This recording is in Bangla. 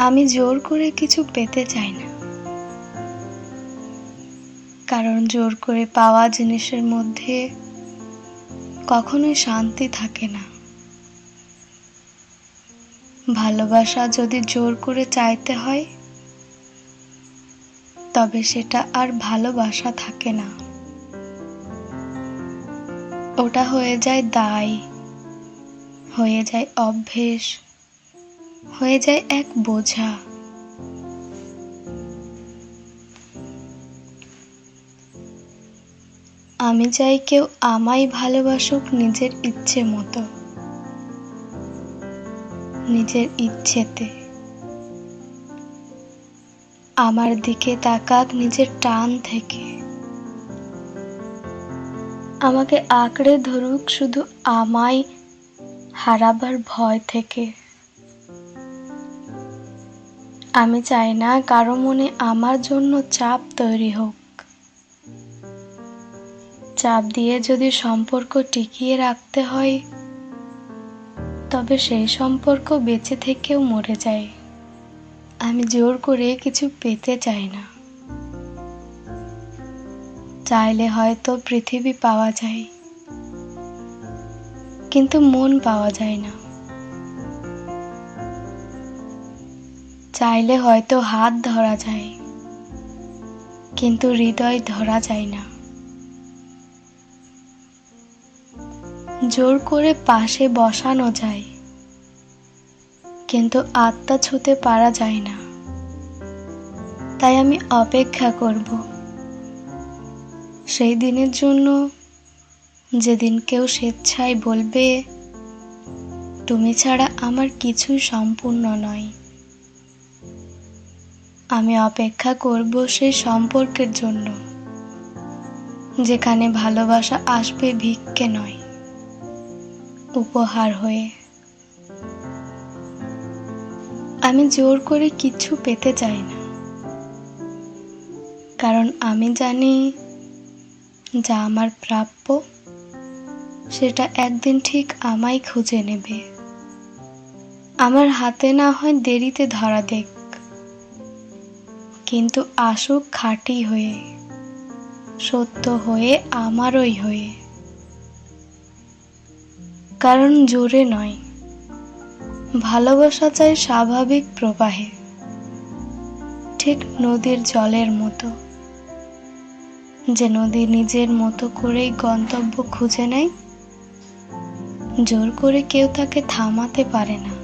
আমি জোর করে কিছু পেতে চাই না। কারণ জোর করে পাওয়া জিনিসের মধ্যে কখনোই শান্তি থাকে না। ভালোবাসা যদি জোর করে চাইতে হয়, তবে সেটা আর ভালোবাসা থাকে না। ওটা হয়ে যায় দায়, হয়ে যায় অভ্যেস হয়ে যায় এক বোঝা। আমি চাই কেউ আমায় ভালোবাসুক নিজের ইচ্ছে মতো। নিজের ইচ্ছেতে। আমার দিকে তাকাক নিজের টান থেকে। আমাকে আঁকড়ে ধরুক শুধু আমায় হারাবার ভয় থেকে। আমি চাই না কারও মনে আমার জন্য চাপ তৈরি হোক। চাপ দিয়ে যদি সম্পর্ক টিকিয়ে রাখতে হয়, তবে সেই সম্পর্ক বেঁচে থেকেও মরে যায়। আমি জোর করে কিছু পেতে চাই না। চাইলে হয়তো পৃথিবী পাওয়া যায়, কিন্তু মন পাওয়া যায় না। চাইলে হয়তো হাত ধরা যায়, কিন্তু হৃদয় ধরা যায় না। জোর করে পাশে বসানো যায়, কিন্তু আত্মা ছুতে পারা যায় না। তাই আমি অপেক্ষা করব সেই দিনের জন্য, যেদিন কেউ স্বেচ্ছায় বলবে, তুমি ছাড়া আমার কিছুই সম্পূর্ণ নয়। আমি অপেক্ষা করব সেই সম্পর্কের জন্য, যেখানে ভালোবাসা আসবে ভিক্ষে নয়, উপহার হয়ে। আমি জোর করে কিছু পেতে চাই না, কারণ আমি জানি যা আমার প্রাপ্য, সেটা একদিন ঠিক আমায় খুঁজে নেবে। আমার হাতে না হয় দেরিতে ধরা দেখ কিন্তু আসুক খাঁটি হয়ে, সত্য হয়ে, আমারই হয়ে। কারণ জোরে নয়, ভালোবাসা চাই স্বাভাবিক প্রবাহে, ঠিক নদীর জলের মতো। যে নদী নিজের মতো করেই গন্তব্য খুঁজে নেয়, জোর করে কেউ তাকে থামাতে পারে না।